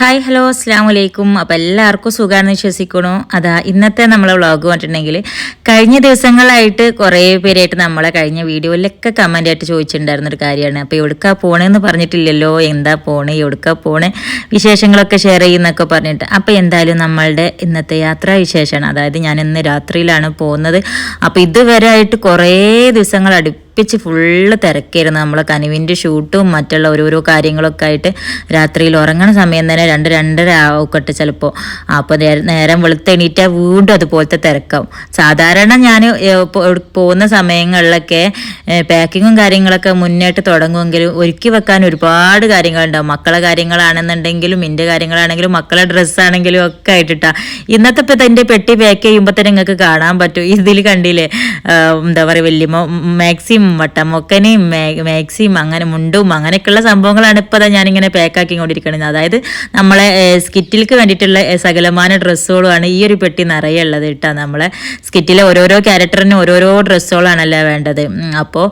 Hi hello അസ്സാം വലൈക്കും അപ്പോൾ എല്ലാവർക്കും സുഖമാണെന്ന് വിശ്വസിക്കണു അതാ ഇന്നത്തെ നമ്മളെ വ്ളോഗ് പറഞ്ഞിട്ടുണ്ടെങ്കിൽ കഴിഞ്ഞ ദിവസങ്ങളായിട്ട് കുറേ പേരായിട്ട് നമ്മളെ കഴിഞ്ഞ വീഡിയോയിലൊക്കെ കമന്റ് ആയിട്ട് ചോദിച്ചിട്ടുണ്ടായിരുന്ന ഒരു കാര്യമാണ്. അപ്പോൾ എവിടുക്കാ പോണേന്ന് പറഞ്ഞിട്ടില്ലല്ലോ. എന്താ പോണേ? എവിടുക്കാ പോണേ? വിശേഷങ്ങളൊക്കെ ഷെയർ ചെയ്യുന്നൊക്കെ പറഞ്ഞിട്ട്. അപ്പോൾ എന്തായാലും നമ്മളുടെ ഇന്നത്തെ യാത്രാ വിശേഷമാണ്. അതായത് ഞാൻ ഇന്ന് രാത്രിയിലാണ് പോകുന്നത്. അപ്പോൾ ഇതുവരെ ആയിട്ട് കുറേ ദിവസങ്ങൾ അടുപ്പിച്ച് ഫുള്ള് തിരക്കായിരുന്നു നമ്മളെ കനുവിന്റെ ഷൂട്ടും മറ്റുള്ള ഓരോരോ കാര്യങ്ങളൊക്കെ ആയിട്ട് രാത്രിയിൽ ഉറങ്ങണ സമയം തന്നെ രണ്ട് രണ്ടര ആവട്ടെ ചിലപ്പോൾ അപ്പോൾ നേരം വെളുത്തെണീറ്റാൽ വീണ്ടും അതുപോലത്തെ തിരക്കാവും. സാധാരണ ഞാൻ പോകുന്ന സമയങ്ങളിലൊക്കെ പാക്കിങ്ങും കാര്യങ്ങളൊക്കെ മുന്നേട്ട് തുടങ്ങുമെങ്കിലും ഒരുക്കി വെക്കാൻ ഒരുപാട് കാര്യങ്ങളുണ്ടാവും. മക്കളെ കാര്യങ്ങളാണെന്നുണ്ടെങ്കിലും എന്റെ കാര്യങ്ങളാണെങ്കിലും മക്കളെ ഡ്രസ്സാണെങ്കിലും ഒക്കെ ആയിട്ടിട്ടാ. ഇന്നത്തെ ഇപ്പം എന്റെ പെട്ടി പാക്ക് ചെയ്യുമ്പോൾ തന്നെ നിങ്ങൾക്ക് കാണാൻ പറ്റും. ഇതിൽ കണ്ടില്ലേ? എന്താ പറയുക വലിയ മാക്സിയും വട്ടമൊക്കനെയും മാക്സിയും അങ്ങനെ മുണ്ടും അങ്ങനെയൊക്കെയുള്ള സംഭവങ്ങളാണ് ഇപ്പോൾ ഞാനിങ്ങനെ പാക്കാക്കി കൊണ്ടിരിക്കുന്നത് അതായത് നമ്മളെ സ്കിറ്റിൽക്ക് വേണ്ടിയിട്ടുള്ള സകലമാന ഡ്രസ്സുകളുമാണ് ഈ ഒരു പെട്ടി നിറയെ ഉള്ളത് കേട്ടോ. നമ്മളെ സ്കിറ്റിലെ ഓരോരോ ക്യാരക്ടറിനും ഓരോരോ ഡ്രസ്സുകളാണല്ലോ വേണ്ടത്. അപ്പോൾ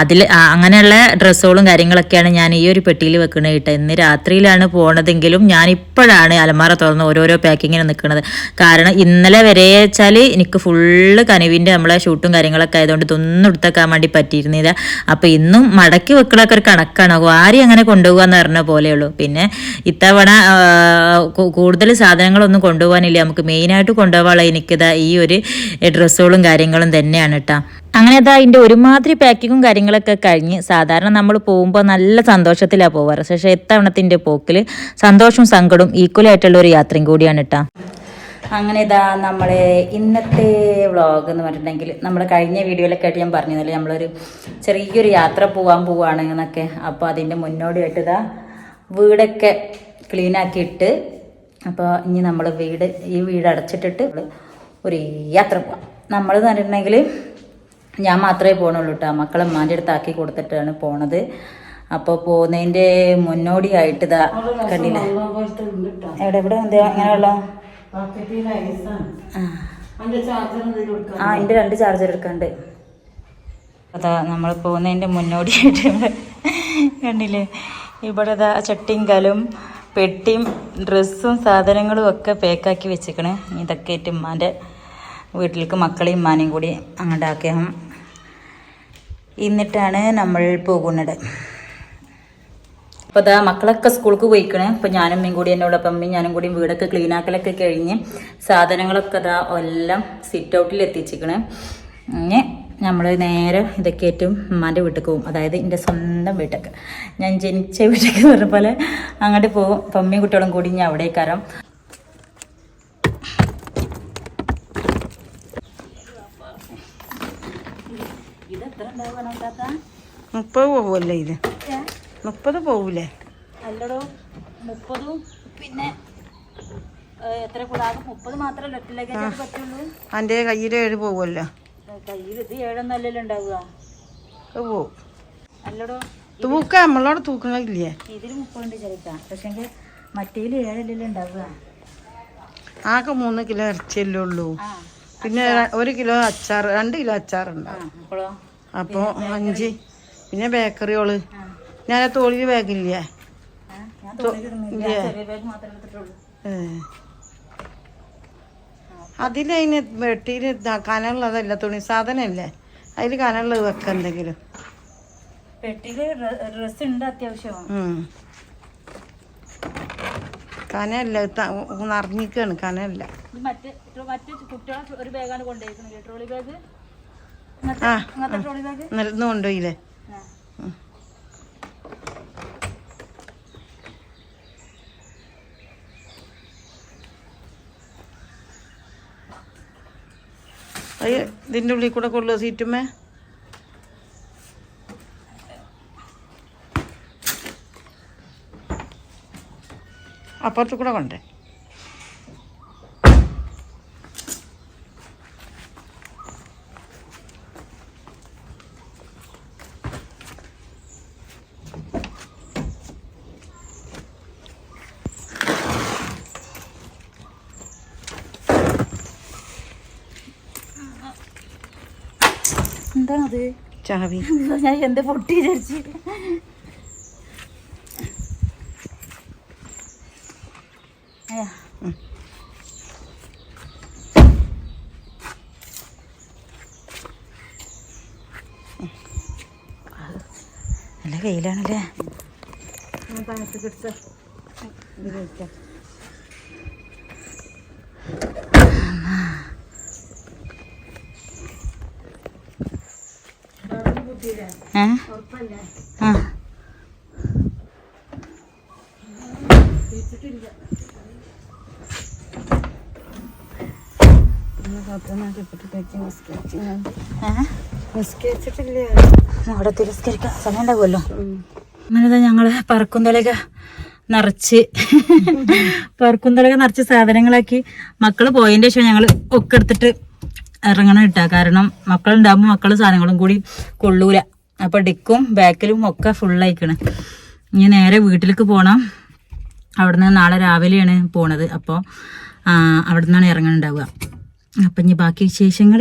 അതിൽ അങ്ങനെയുള്ള ഡ്രസ്സുകളും കാര്യങ്ങളൊക്കെയാണ് ഞാൻ ഈ ഒരു പെട്ടിയിൽ വെക്കുന്നത് കേട്ടോ. ഇന്ന് രാത്രിയിലാണ് പോണതെങ്കിലും ഞാൻ ഇപ്പോഴാണ് അലമാറ തുറന്ന് ഓരോരോ പാക്കിങ്ങിന് നിൽക്കുന്നത് കാരണം ഇന്നലെ വരെ വെച്ചാൽ എനിക്ക് ഫുള്ള് കനിവിന്റെ നമ്മളെ ഷൂട്ടും കാര്യങ്ങളൊക്കെ ആയതുകൊണ്ട് ഇതൊന്നും എടുത്തേക്കാൻ വേണ്ടി പറ്റിയിരുന്നില്ല. അപ്പോൾ ഇന്നും മടക്കി വെക്കലൊക്കെ ഒരു കണക്കാണ്. ആരും അങ്ങനെ കൊണ്ടുപോകാന്ന് പറഞ്ഞ പോലെയുള്ളൂ. പിന്നെ ഇത്തവണ കൂടുതൽ സാധനങ്ങളൊന്നും കൊണ്ടുപോകാനില്ല നമുക്ക് മെയിനായിട്ട് കൊണ്ടുപോകാനുള്ള എനിക്കിതാ ഈ ഒരു ഡ്രസ്സുകളും കാര്യങ്ങളും തന്നെയാണ് കേട്ടോ അങ്ങനെ അതാ അതിന്റെ ഒരുമാതിരി പാക്കിങ്ങും കാര്യങ്ങളൊക്കെ കഴിഞ്ഞ് സാധാരണ നമ്മൾ പോകുമ്പോൾ നല്ല സന്തോഷത്തിലാണ് പോവാറ്. പക്ഷേ ഇത്തവണത്തിന്റെ പോക്കിൽ സന്തോഷവും സങ്കടവും ഈക്വൽ ആയിട്ടുള്ള ഒരു യാത്രയും കൂടിയാണ് കേട്ടോ അങ്ങനെ ഇതാ നമ്മളെ ഇന്നത്തെ വ്ളോഗ് എന്ന് പറഞ്ഞിട്ടുണ്ടെങ്കിൽ നമ്മൾ കഴിഞ്ഞ വീഡിയോയിലൊക്കെ ആയിട്ട് ഞാൻ പറഞ്ഞിരുന്നില്ല. നമ്മളൊരു ചെറിയൊരു യാത്ര പോകാൻ പോവാണ് എന്നൊക്കെ. അപ്പോൾ അതിന്റെ മുന്നോടിയായിട്ട് ഇതാ വീടൊക്കെ ക്ലീൻ ആക്കിയിട്ട് അപ്പോൾ ഇനി നമ്മൾ വീട് ഈ വീട് അടച്ചിട്ടിട്ട് ഒരു യാത്ര പോവാം. നമ്മൾ എന്ന് പറഞ്ഞിട്ടുണ്ടെങ്കിൽ ഞാൻ മാത്രമേ പോകണുള്ളൂ കേട്ടോ. മക്കളെ ഉമ്മാന്റെ അടുത്ത് ആക്കി കൊടുത്തിട്ടാണ് പോണത്. അപ്പോൾ പോകുന്നതിന്റെ മുന്നോടിയായിട്ട് ഇതാ കണ്ടില്ല? എവിടെ എവിടെ? എന്താ അങ്ങനെയുള്ള ആ. എന്റെ രണ്ട് ചാർജർ എടുക്കാണ്ട് അതാ നമ്മൾ പോകുന്നതിന്റെ മുന്നോടിയായിട്ട് കണ്ടില്ലേ? ഇവിടെ ഇതാ ചട്ടിയും കലും പെട്ടിയും ഡ്രസ്സും സാധനങ്ങളും ഒക്കെ പാക്കാക്കി വെച്ചിക്കണേ ഇതൊക്കെ ആയിട്ട് ഉമ്മാന്റെ വീട്ടിലേക്ക് മക്കളെയും ഉമ്മാനെയും കൂടി അങ്ങോട്ട് ആക്കിയാൽ എന്നിട്ടാണ് നമ്മൾ പോകുന്നത്. അപ്പോൾ അതാ മക്കളൊക്കെ സ്കൂൾക്ക് പോയിക്കണേ. അപ്പോൾ ഞാനും അമ്മയും കൂടി എന്നോട് അപ്പം അമ്മയും ഞാനും കൂടി വീടൊക്കെ ക്ലീൻ ആക്കലൊക്കെ കഴിഞ്ഞ് സാധനങ്ങളൊക്കെ അതാ എല്ലാം സിറ്റ് ഔട്ടിൽ എത്തിച്ചിക്കണേ. അങ്ങനെ നമ്മൾ നേരെ ഇതൊക്കെ ഏറ്റവും ഉമ്മാന്റെ വീട്ടിൽ പോകും അതായത് എന്റെ സ്വന്തം വീട്ടൊക്കെ. ഞാൻ ജനിച്ച വീട്ടിലേക്ക് എന്ന് പറഞ്ഞ പോലെ അങ്ങോട്ട് പോകും അപ്പം അമ്മയും കുട്ടികളും കൂടി ഞാൻ അവിടെ കയറാം മുപ്പത് പോവല്ലേ ഇത്? മുപ്പത് പോവൂലേ? അല്ലടോ മുപ്പതും പിന്നെ എത്ര കൂടാതെ മുപ്പത് മാത്രമല്ല ഒറ്റ ലഗേജ് പറ്റുള്ളൂ. എന്റെ കയ്യിൽ ഏഴ് പോവുമല്ലോ കയ്യിൽ ഇത് ഏഴൊന്നല്ലല്ലോ ഉണ്ടാവുക. പോവും. അല്ലടോ തൂക്ക നമ്മളോട് തൂക്കണില്ലേ ഇതിൽ മുപ്പതുണ്ട് ചെറുക്കാം. പക്ഷെങ്കിൽ മറ്റേതിൽ ഏഴല്ലല്ലോ ഉണ്ടാവുക. ആകെ മൂന്ന് കിലോ ഇറച്ചിയല്ലേ ഉള്ളൂ. പിന്നെ ഒരു കിലോ അച്ചാർ രണ്ട് കിലോ ആ അപ്പോൾ അഞ്ച്. പിന്നെ ബേക്കറിയോൾ ഞാൻ ആ തോളിൽ ബാഗില്ലേ അതിലതിന് വെട്ടിയിൽ കനമുള്ളതല്ല തുണി സാധനമല്ലേ അതിൽ കനമുള്ളത് വെക്ക എന്തെങ്കിലും. കനമല്ല നിറഞ്ഞിക്കാണ് കനല്ല ആ മറ്റേ മറ്റേ കുട്ടികളെ ഒരു ബാഗാണ് കൊണ്ടുപോയിരിക്കുന്നത് ട്രോളി ബാഗ് ആ ഇങ്ങനത്തെ ട്രോളി ബാഗ് നിലന്ന് കൊണ്ടുപോയില്ലേ അത് ഇതിന്റെ ഉള്ളിൽ കൂടെ കൊള്ളുക സീറ്റുമേ അപ്പുറത്ത് കൂടെ കൊണ്ടേ. എന്താണത്? ചാവി. ഞാൻ എന്ത് പൊട്ടി വിചാരിച്ച്. നല്ല വെയിലാണല്ലേ? തണുത്ത് കിടച്ച ഏ? അവിടെ തിരസ്കരിക്കാൻ സമയം ഉണ്ടാവുമല്ലോ. അങ്ങനെ ഞങ്ങൾ പറക്കുന്തളിക നിറച്ച് പറക്കുന്തളിക നിറച്ച് സാധനങ്ങളാക്കി മക്കൾ പോയതിന്റെ ശേഷം ഞങ്ങൾ ഒക്കെ എടുത്തിട്ട് ഇറങ്ങണം ഇട്ടാ കാരണം മക്കളുണ്ടാകുമ്പോൾ മക്കൾ സാധനങ്ങളും കൂടി കൊള്ളൂല. അപ്പൊ ഡിക്കും ബാക്കിലും ഒക്കെ ഫുള്ളായിക്കണ്. ഇനി നേരെ വീട്ടിലേക്ക് പോണം. അവിടുന്ന് നാളെ രാവിലെയാണ് പോണത്. അപ്പോൾ അവിടെ നിന്നാണ് ഇറങ്ങാനുണ്ടാവുക അപ്പം ഇനി ബാക്കി വിശേഷങ്ങൾ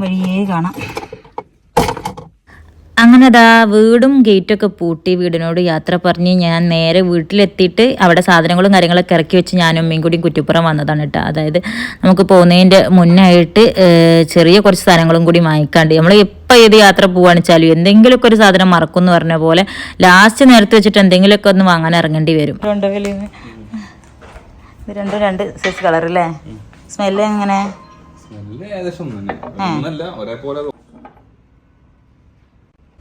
വഴിയേ കാണാം. അങ്ങനെ അതാ വീടും ഗേറ്റൊക്കെ പൂട്ടി വീടിനോട് യാത്ര പറഞ്ഞ് ഞാൻ നേരെ വീട്ടിലെത്തിയിട്ട് അവിടെ സാധനങ്ങളും കാര്യങ്ങളൊക്കെ ഇറക്കി വെച്ച് ഞാനും അമ്മയും കൂടി കുറ്റിപ്പുറം വന്നതാണ് കേട്ടോ അതായത് നമുക്ക് പോകുന്നതിന്റെ മുന്നായിട്ട് ചെറിയ കുറച്ച് സാധനങ്ങളും കൂടി വാങ്ങിക്കാണ്ട് നമ്മൾ എപ്പോൾ ഏത് യാത്ര പോവാണെന്ന് വെച്ചാലും എന്തെങ്കിലുമൊക്കെ ഒരു സാധനം മറക്കും എന്ന് പറഞ്ഞ പോലെ ലാസ്റ്റ് നേരത്തെ വെച്ചിട്ട് എന്തെങ്കിലുമൊക്കെ ഒന്ന് വാങ്ങാൻ ഇറങ്ങേണ്ടി വരും. ഇത് രണ്ടും രണ്ട് സൈസ് കളർ അല്ലേ സ്മെല്ല് എങ്ങനെ? സ്മെല്ല് ഏകദേശം തന്നെ ഒന്നല്ല ഒരേപോലെ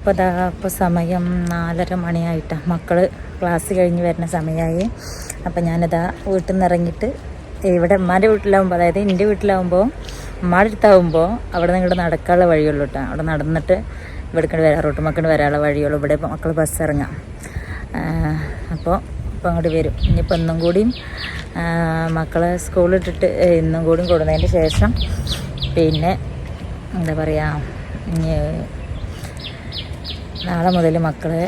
ഇപ്പോൾ ദാ ഇപ്പോൾ സമയം നാലര മണിയായിട്ടാണ് മക്കൾ ക്ലാസ് കഴിഞ്ഞ് വരുന്ന സമയമായി അപ്പോൾ ഞാനിതാ വീട്ടിൽ നിന്ന് ഇറങ്ങിയിട്ട് ഇവിടെ ഉമ്മാന്റെ വീട്ടിലാവുമ്പോൾ അതായത് എന്റെ വീട്ടിലാവുമ്പോൾ ഉമ്മാടെ അടുത്താവുമ്പോൾ അവിടെ നിന്ന് ഇങ്ങോട്ട് നടക്കാനുള്ള വഴിയുള്ളൂ കേട്ടോ അവിടെ നടന്നിട്ട് ഇവിടേക്ക് വരാം റോട്ട് മക്കണ്ട് വരാനുള്ള വഴിയുള്ളൂ. ഇവിടെ മക്കൾ ബസ് ഇറങ്ങാം. അപ്പോൾ ഇപ്പോൾ അങ്ങോട്ട് വരും. ഇനിയിപ്പോൾ ഒന്നും കൂടിയും മക്കളെ സ്കൂളിട്ടിട്ട് ഇന്നും കൂടിയും കൊടുന്നതിന്റെ ശേഷം പിന്നെ എന്താ പറയുക നാളെ മുതൽ മക്കളെ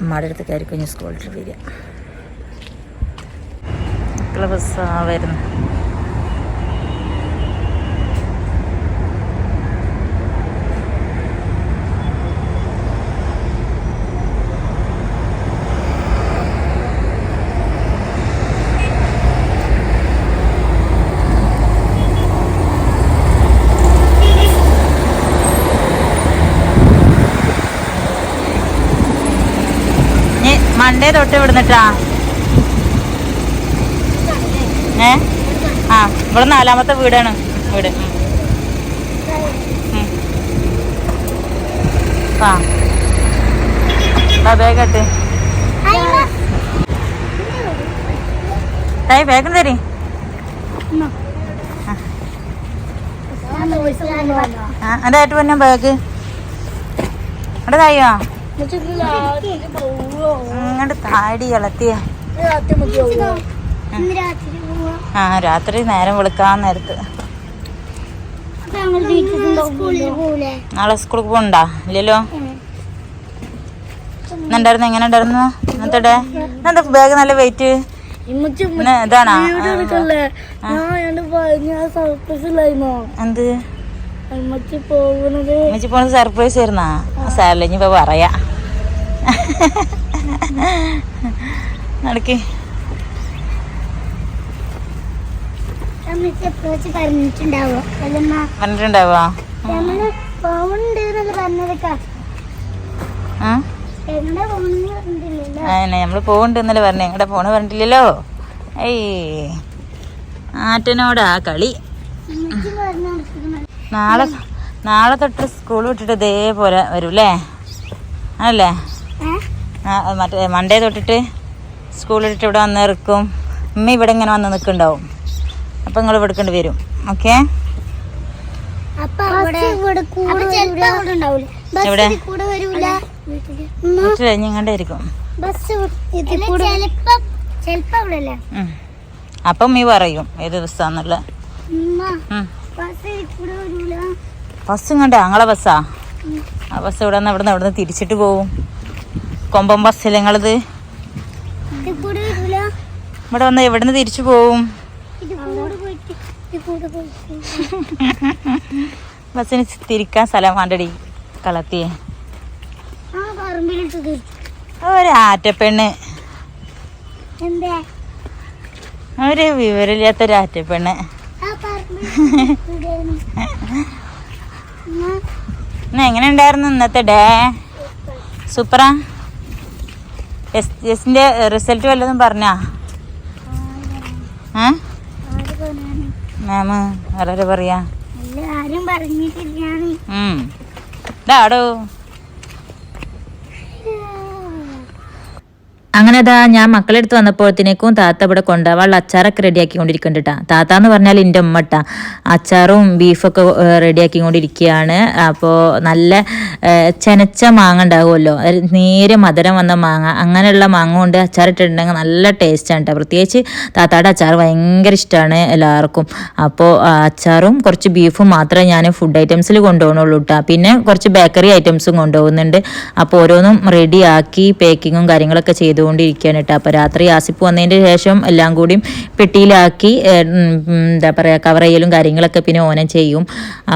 അമ്മയുടെ അടുത്തേക്കായിരിക്കും ഇനി സ്കൂളിൽ വരിക. മക്കളെ ബസ്സാണ് വരുന്നു. മണ്ടേ തൊട്ട് വിടുന്നിട്ടാ ഏ? ആ ഇവിടെ നാലാമത്തെ വീടാണ്. വീട്. ആ. ബാഗട്ട് ഏയ് വേഗം തരി. ആ. അതായിട്ട് പിന്നെ ബാഗ് അവിടെ തായോ? ഇങ്ങോട്ട് താടി ഇളത്തിയ ആ രാത്രി നേരം വിളിക്കാൻ നേരത്ത്. നാളെ സ്കൂളിൽ പോകണ്ടാ ഇല്ലല്ലോ? ഇന്നുണ്ടായിരുന്നു എങ്ങനെ ഉണ്ടായിരുന്നു? ഇന്നത്തെ എന്താ ഇന്നെന്താ ബാഗ് നല്ല വെയിറ്റ് ഇതാണോ? എന്ത്? പോണത് സർപ്രൈസ് ആയിരുന്നാ? സാറില്ല ഇനിയിപ്പോ പറയാ. നടക്ക്. പറഞ്ഞിട്ടുണ്ടാവോ? നമ്മൾ പോകണ്ട് ഇന്നലെ പറഞ്ഞു. എങ്ങടെ പോണ് പറഞ്ഞിട്ടില്ലല്ലോ. ഏയ്. ആറ്റനോടാ കളി. നാളെ നാളെ തൊട്ട് സ്കൂൾ വിട്ടിട്ട് ഇതേപോലെ വരും അല്ലേ ആ, മറ്റേ മൺഡേ തൊട്ടിട്ട് സ്കൂൾ വിട്ടിട്ട് ഇവിടെ വന്ന് ഇറക്കും. ഉമ്മ ഇവിടെ ഇങ്ങനെ വന്ന് നിൽക്കുന്നുണ്ടാവും. അപ്പം നിങ്ങൾ എടുക്കേണ്ടി വരും. ഓക്കെ? എവിടെ? ബസ് കൂടെ വരൂല. വീട്ടിൽ അല്ലേ ഉം. അപ്പം ഈ പറയും ഏത് ദിവസമാന്നുള്ള ബസ് ഇങ്ങോട്ട് ഞങ്ങളെ ബസ്സാ? ആ ബസ് ഇവിടെ നിന്ന് ഇവിടെ നിന്ന് ഇവിടെ നിന്ന് തിരിച്ചിട്ട് പോവും. കൊമ്പം ബസ്സിൽ ഞങ്ങളത് ഇവിടെ വന്ന് എവിടെ നിന്ന് തിരിച്ചു പോവും? ബസ്സിന് തിരിക്കാൻ സ്ഥലം വേണ്ടടി കളത്തിയെ. ഒരാറ്റപ്പെണ്ണ് ഒരു ആറ്റപ്പെണ്ണ്. എന്താ? ഒരു വിവരമില്ലാത്തൊരു ആറ്റപ്പെണ്ണ്. ഇന്ന് എങ്ങനെ ഉണ്ടായിരുന്നു ഇന്നത്തെ ഡേ? സൂപ്പറാ? എസ് എസിന്റെ റിസൾട്ട് വല്ലതും പറഞ്ഞാ? ഏ? മാമ് ആരാ പറയാ? ആരും പറഞ്ഞിട്ടില്ല ഇതാടോ? അങ്ങനെ ദാ ഞാൻ മക്കളെ അടുത്ത് വന്നപ്പോഴത്തേക്കും താത്ത ഇവിടെ കൊണ്ടുപോകാനുള്ള അച്ചാറൊക്കെ റെഡിയാക്കിക്കൊണ്ടിരിക്കുന്നുണ്ട് കേട്ടോ താത്ത എന്ന് പറഞ്ഞാൽ എന്റെ ഉമ്മട്ട അച്ചാറും ബീഫൊക്കെ റെഡിയാക്കിക്കൊണ്ടിരിക്കുകയാണ് അപ്പോൾ നല്ല ചെനച്ച മാങ്ങ ഉണ്ടാകുമല്ലോ നേരെ മധുരം വന്ന മാങ്ങ. അങ്ങനെയുള്ള മാങ്ങ കൊണ്ട് അച്ചാറിട്ടിട്ടുണ്ടെങ്കിൽ നല്ല ടേസ്റ്റാണ് കേട്ടോ പ്രത്യേകിച്ച് താത്താടെ അച്ചാർ ഭയങ്കര ഇഷ്ടമാണ് എല്ലാവർക്കും. അപ്പോൾ അച്ചാറും കുറച്ച് ബീഫും മാത്രമേ ഞാൻ ഫുഡ് ഐറ്റംസിൽ കൊണ്ടുപോകണുള്ളൂ കേട്ടോ പിന്നെ കുറച്ച് ബേക്കറി ഐറ്റംസും കൊണ്ടുപോകുന്നുണ്ട്. അപ്പോൾ ഓരോന്നും റെഡിയാക്കി പാക്കിങ്ങും കാര്യങ്ങളൊക്കെ ചെയ്തുകൊണ്ടിരിക്കുകയാണ് അപ്പോൾ രാത്രി ആസിപ്പ് വന്നതിന്റെ ശേഷം എല്ലാം കൂടി പെട്ടിയിലാക്കി എന്താ പറയുക കവർ ചെയ്യലും കാര്യങ്ങളൊക്കെ പിന്നെ ഓനം ചെയ്യും.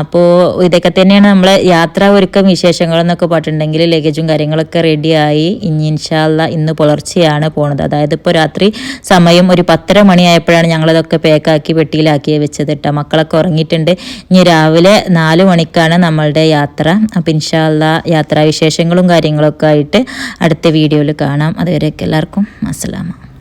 അപ്പോൾ ഇതൊക്കെ തന്നെയാണ് നമ്മളെ യാത്രാ ഒരുക്കം വിശേഷങ്ങൾ എന്നൊക്കെ പറഞ്ഞിട്ടുണ്ടെങ്കിൽ ലഗേജും കാര്യങ്ങളൊക്കെ റെഡിയായി ഇനി ഇൻഷാല്ല ഇന്ന് പുലർച്ചെയാണ് പോണത്. അതായത് ഇപ്പോൾ രാത്രി സമയം ഒരു പത്തര മണിയായപ്പോഴാണ് ഞങ്ങളതൊക്കെ പാക്കാക്കി പെട്ടിയിലാക്കി വെച്ചത് കേട്ടോ. മക്കളൊക്കെ ഉറങ്ങിയിട്ടുണ്ട്. ഇനി രാവിലെ നാല് മണിക്കാണ് നമ്മളുടെ യാത്ര. അപ്പം ഇൻഷാല്ല യാത്രാവിശേഷങ്ങളും കാര്യങ്ങളൊക്കെ ആയിട്ട് അടുത്ത വീഡിയോയിൽ കാണാം. aquel arco. Hasta la mano.